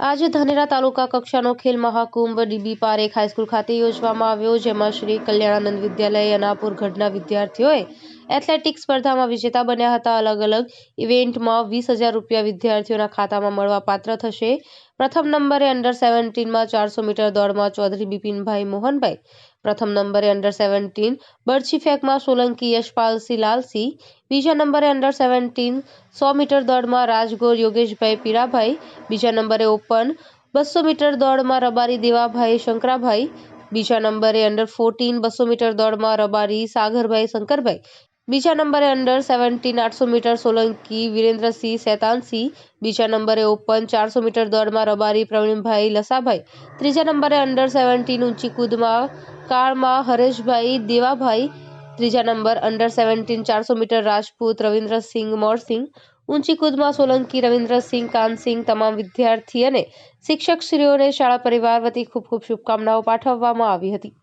આજે ધાનેરા તાલુકા કક્ષાનો Khel Mahakumbh dB Parekh high school ખાતે યોજવામાં આવ્યો, જેમાં શ્રી કલ્યાણાનંદ વિદ્યાલય, અનાપુર ગઢના વિદ્યાર્થીઓએ એથ્લેટિક્સ સ્પર્ધામાં વિજેતા બન્યા હતા અલગ અલગ. ઇવેન્ટમાં વીસ હજાર રૂપિયા વિદ્યાર્થીઓના ખાતામાં મળવા પાત્ર થશે. પ્રથમ નંબરે અંડર સેવન્ટીનમાં ચારસો મીટર દોડમાં ચૌધરી બિપિનભાઈ મોહનભાઈ. પ્રથમ નંબરે અંડર સેવન્ટીન બરછી ફેંકમાં સોલંકી યશપાલસિંહ લાલસિંહ બીજા નંબરે અંડર સેવન્ટીન સો મીટર દોડમાં રાજગોર યોગેશભાઈ પીરાભાઈ. બીજા નંબરે ઓપન બસો મીટર દોડમાં રબારી દેવાભાઈ શંકરાભાઈ. બીજા નંબરે અંડર ફોર્ટીન બસો મીટર દોડમાં રબારી સાગરભાઈ શંકરભાઈ. બીજા નંબરે અંડર સેવન્ટીન આઠસો મીટર સોલંકી વિરેન્દ્રસિંહ શેતાનસિંહ બીજા નંબરે ઓપન ચારસો મીટર દોડમાં રબારી પ્રવીણભાઈ લસાભાઈ, ત્રીજા નંબરે અંડર સેવન્ટીન ઊંચી કૂદમાં કાળમાં હરેશભાઈ દેવાભાઈ, ત્રીજા નંબર અંડર સેવન્ટીન ચારસો મીટર રાજપૂત રવિન્દ્રસિંહ મોરસિંહ, ઊંચી કૂદમાં સોલંકી રવિન્દ્રસિંહ કાનસિંહ તમામ વિદ્યાર્થી અને શિક્ષકશ્રીઓને શાળા પરિવાર વતી ખૂબ ખૂબ શુભકામનાઓ પાઠવવામાં આવી હતી.